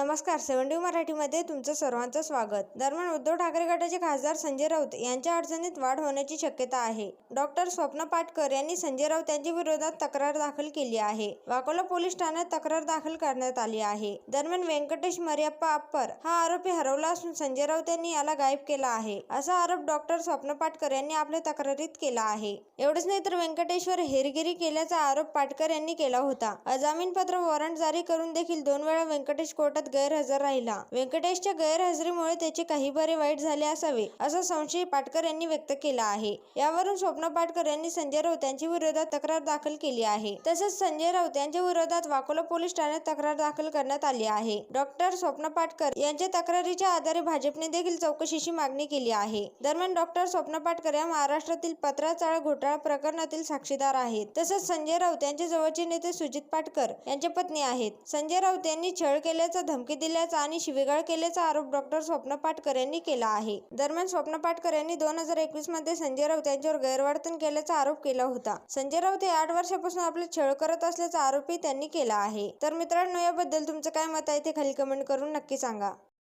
नमस्कार सेव्हन्टी मराठीमध्ये तुमचं सर्वांचं स्वागत. दरम्यान उद्धव ठाकरे गटाचे खासदार संजय राऊत यांच्या अडचणीत वाढ होण्याची शक्यता आहे. डॉक्टर स्वप्न पाटकर यांनी संजय राऊत यांच्या विरोधात तक्रार दाखल केली आहे. वाकोला पोलीस ठाण्यात तक्रार दाखल करण्यात आली आहे. दरम्यान व्यंकटेश मरियप्पा अप्पर हा आरोपी हरवला असून संजय राऊत यांनी याला गायब केला आहे. असा आरोप डॉक्टर स्वप्न पाटकर यांनी आपल्या तक्रारीत केला आहे. एवढंच नाही तर व्यंकटेश्वर हेरगिरी केल्याचा आरोप पाटकर यांनी केला होता. अजामीनपत्र वॉरंट जारी करून देखील दोन वेळा व्यंकटेश कोर्टात गैरहजर राहिला. व्यंकटेशच्या गैरहजेरीमुळे त्याचे काही बरे वाईट झाले असावे असा संशय पाटकर यांनी व्यक्त केला आहे. यावरून स्वप्न पाटकर यांनी संजय राऊत यांच्या विरोधात तक्रार दाखल केली आहे. तसेच संजय राऊत यांच्या विरोधात वाकोला पोलीस ठाण्यात तक्रार दाखल करण्यात आली आहे. डॉक्टर स्वप्न पाटकर यांच्या तक्रारीच्या आधारे भाजपने देखील चौकशीची मागणी केली आहे. दरम्यान डॉक्टर स्वप्न पाटकर या महाराष्ट्रातील पत्राचाळ घोटाळा प्रकरणातील साक्षीदार आहेत. तसेच संजय राऊत यांचे जवळचे नेते सुजित पाटकर यांच्या पत्नी आहेत. संजय राऊत यांनी छळ केल्याचा धमकी दिल्याचा आणि शिवीगाळ केल्याचा आरोप डॉक्टर स्वप्न पाटकर यांनी केला आहे. दरम्यान स्वप्न पाटकर यांनी दोन हजार एकवीसमध्ये संजय राऊत यांच्यावर गैरवर्तन केल्याचा आरोप केला होता. संजय राऊत हे आठ वर्षापासून आपले छळ करत असल्याचा आरोपही त्यांनी केला आहे. तर मित्रांनो याबद्दल तुमचं काय मत आहे ते खाली कमेंट करून नक्की सांगा.